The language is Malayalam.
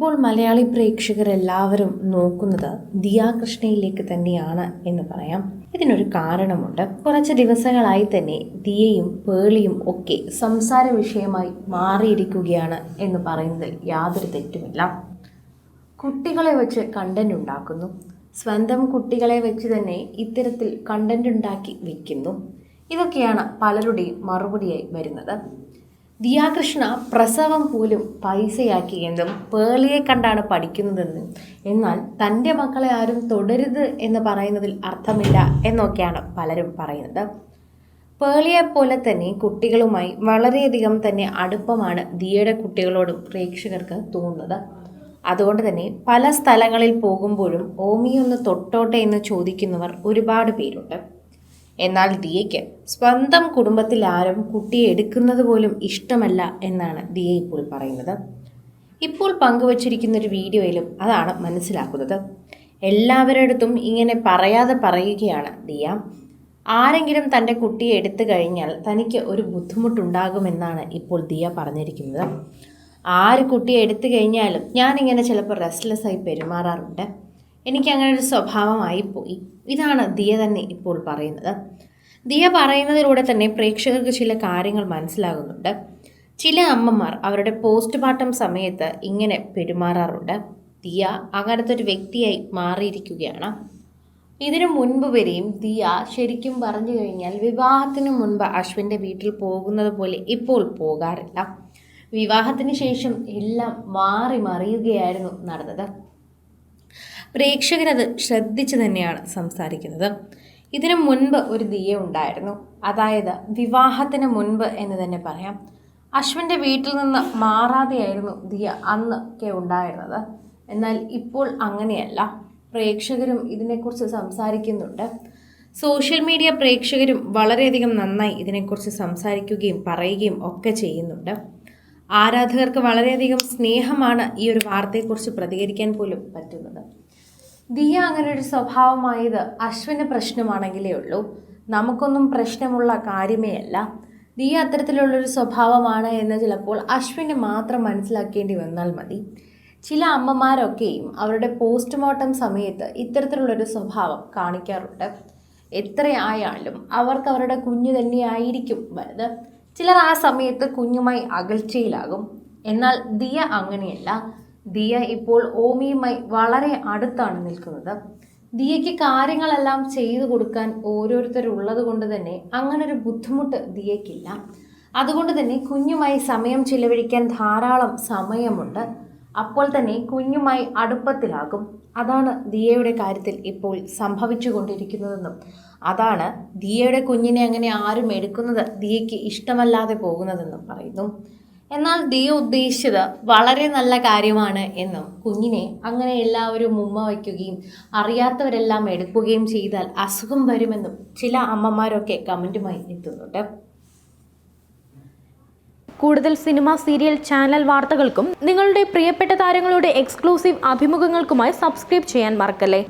ഇപ്പോൾ മലയാളി പ്രേക്ഷകരെല്ലാവരും നോക്കുന്നത് ദിയാകൃഷ്ണയിലേക്ക് തന്നെയാണ് എന്ന് പറയാം. ഇതിനൊരു കാരണമുണ്ട്. കുറച്ച് ദിവസങ്ങളായി തന്നെ ദിയയും പേളിയും ഒക്കെ സംസാര വിഷയമായി മാറിയിരിക്കുകയാണ് എന്ന് പറയുന്നതിൽ യാതൊരു തെറ്റുമില്ല. കുട്ടികളെ വെച്ച് കണ്ടന്റ് ഉണ്ടാക്കുന്നു. സ്വന്തം കുട്ടികളെ വെച്ച് തന്നെ ഇത്തരത്തിൽ കണ്ടന്റ് ഉണ്ടാക്കി വിൽക്കുന്നു ഇതൊക്കെയാണ് പലരുടെയും മറുപടിയായി വരുന്നത്. ദിയാകൃഷ്ണ പ്രസവം പോലും പൈസയാക്കിയെന്നും പേളിയെ കണ്ടാണ് പഠിക്കുന്നതെന്നും. എന്നാൽ തന്റെ മക്കളെ ആരും തുടരുത് എന്ന് പറയുന്നതിൽ അർത്ഥമില്ല എന്നൊക്കെയാണ് പലരും പറയുന്നത്. പേളിയെ പോലെ തന്നെ കുട്ടികളുമായി വളരെയധികം തന്നെ അടുപ്പമാണ് ദിയയുടെ കുട്ടികളോടും പ്രേക്ഷകർക്ക് തോന്നുന്നത്. അതുകൊണ്ട് തന്നെ പല സ്ഥലങ്ങളിൽ പോകുമ്പോഴും ഓമി ഒന്ന് തൊട്ടോട്ടെ എന്ന് ചോദിക്കുന്നവർ ഒരുപാട് പേരുണ്ട്. എന്നാൽ ദിയയ്ക്ക് സ്വന്തം കുടുംബത്തിൽ ആരും കുട്ടിയെ എടുക്കുന്നത് പോലും ഇഷ്ടമല്ല എന്നാണ് ദിയ ഇപ്പോൾ പറയുന്നത്. ഇപ്പോൾ പങ്കുവച്ചിരിക്കുന്ന ഒരു വീഡിയോയിലും അതാണ് മനസ്സിലാക്കുന്നത്. എല്ലാവരുടെ അടുത്തും ഇങ്ങനെ പറയാതെ പറയുകയാണ് ദിയ. ആരെങ്കിലും തന്റെ കുട്ടിയെ എടുത്തു കഴിഞ്ഞാൽ തനിക്ക് ഒരു ബുദ്ധിമുട്ടുണ്ടാകുമെന്നാണ് ഇപ്പോൾ ദിയ പറഞ്ഞിരിക്കുന്നത്. ആര് കുട്ടിയെ എടുത്തു കഴിഞ്ഞാലും ഞാനിങ്ങനെ ചിലപ്പോൾ റെസ്റ്റ്ലെസ്സായി പെരുമാറാറുണ്ട്. എനിക്ക് അങ്ങനെ ഒരു സ്വഭാവമായി പോയി. ഇതാണ് ദിയ തന്നെ ഇപ്പോൾ പറയുന്നത്. ദിയ പറയുന്നതിലൂടെ തന്നെ പ്രേക്ഷകർക്ക് ചില കാര്യങ്ങൾ മനസ്സിലാകുന്നുണ്ട്. ചില അമ്മമാർ അവരുടെ പോസ്റ്റ്മോർട്ടം സമയത്ത് ഇങ്ങനെ പെരുമാറാറുണ്ട്. ദിയ അങ്ങനത്തെ ഒരു വ്യക്തിയായി മാറിയിരിക്കുകയാണ്. ഇതിനു മുൻപ് വരെയും ദിയ ശരിക്കും പറഞ്ഞു കഴിഞ്ഞാൽ വിവാഹത്തിന് മുൻപ് അശ്വിന്റെ വീട്ടിൽ പോകുന്നത് പോലെ ഇപ്പോൾ പോകാറില്ല. വിവാഹത്തിന് ശേഷം എല്ലാം മാറി മറിയുകയായിരുന്നു നടന്നത്. പ്രേക്ഷകരത് ശ്രദ്ധിച്ചു തന്നെയാണ് സംസാരിക്കുന്നത്. ഇതിനു മുൻപ് ഒരു ദിയ ഉണ്ടായിരുന്നു. അതായത് വിവാഹത്തിന് മുൻപ് എന്ന് തന്നെ പറയാം. അശ്വിന്റെ വീട്ടിൽ നിന്ന് മാറാതെയായിരുന്നു ദിയ അന്നൊക്കെ ഉണ്ടായിരുന്നത്. എന്നാൽ ഇപ്പോൾ അങ്ങനെയല്ല. പ്രേക്ഷകരും ഇതിനെക്കുറിച്ച് സംസാരിക്കുന്നുണ്ട്. സോഷ്യൽ മീഡിയ പ്രേക്ഷകരും വളരെയധികം നന്നായി ഇതിനെക്കുറിച്ച് സംസാരിക്കുകയും പറയുകയും ഒക്കെ ചെയ്യുന്നുണ്ട്. ആരാധകർക്ക് വളരെയധികം സ്നേഹമാണ് ഈ ഒരു വാർത്തയെക്കുറിച്ച് പ്രതികരിക്കാൻ പോലും പറ്റുന്നത്. ദിയ അങ്ങനെ ഒരു സ്വഭാവമായത് അശ്വിന് പ്രശ്നമാണെങ്കിലേ ഉള്ളൂ. നമുക്കൊന്നും പ്രശ്നമുള്ള കാര്യമേ അല്ല. ദിയ അത്തരത്തിലുള്ളൊരു സ്വഭാവമാണ് എന്ന് ചിലപ്പോൾ അശ്വിന് മാത്രം മനസ്സിലാക്കേണ്ടി വന്നാൽ മതി. ചില അമ്മമാരൊക്കെയും അവരുടെ പോസ്റ്റ്മോർട്ടം സമയത്ത് ഇത്തരത്തിലുള്ളൊരു സ്വഭാവം കാണിക്കാറുണ്ട്. എത്രയായാലും അവർക്ക് അവരുടെ കുഞ്ഞു തന്നെയായിരിക്കും വലുത്. ചിലർ ആ സമയത്ത് കുഞ്ഞുമായി അകൽച്ചയിലാകും. എന്നാൽ ദിയ അങ്ങനെയല്ല. ദിയ ഇപ്പോൾ ഓമിയുമായി വളരെ അടുത്താണ് നിൽക്കുന്നത്. ദിയയ്ക്ക് കാര്യങ്ങളെല്ലാം ചെയ്തു കൊടുക്കാൻ ഓരോരുത്തരുള്ളത് കൊണ്ട് തന്നെ അങ്ങനെ ഒരു ബുദ്ധിമുട്ട് ദിയയ്ക്കില്ല. അതുകൊണ്ട് തന്നെ കുഞ്ഞുമായി സമയം ചിലവഴിക്കാൻ ധാരാളം സമയമുണ്ട്. അപ്പോൾ തന്നെ കുഞ്ഞുമായി അടുപ്പത്തിലാകും. അതാണ് ദിയയുടെ കാര്യത്തിൽ ഇപ്പോൾ സംഭവിച്ചുകൊണ്ടിരിക്കുന്നതെന്നും. അതാണ് ദിയയുടെ കുഞ്ഞിനെ അങ്ങനെ ആരും എടുക്കുന്നത് ദിയയ്ക്ക് ഇഷ്ടമല്ലാതെ പോകുന്നതെന്നും പറയുന്നു. എന്നാൽ ദിയ ഉദ്ദേശിച്ചത് വളരെ നല്ല കാര്യമാണ് എന്നും കുഞ്ഞിനെ അങ്ങനെ എല്ലാവരും ഉമ്മ വയ്ക്കുകയും അറിയാത്തവരെല്ലാം എടുക്കുകയും ചെയ്താൽ അസുഖം വരുമെന്നും ചില അമ്മമാരൊക്കെ കമന്റുമായി എത്തുന്നുണ്ട്. കൂടുതൽ സിനിമ സീരിയൽ ചാനൽ വാർത്തകൾക്കും നിങ്ങളുടെ പ്രിയപ്പെട്ട താരങ്ങളുടെ എക്സ്ക്ലൂസീവ് അഭിമുഖങ്ങൾക്കുമായി സബ്സ്ക്രൈബ് ചെയ്യാൻ മറക്കല്ലേ?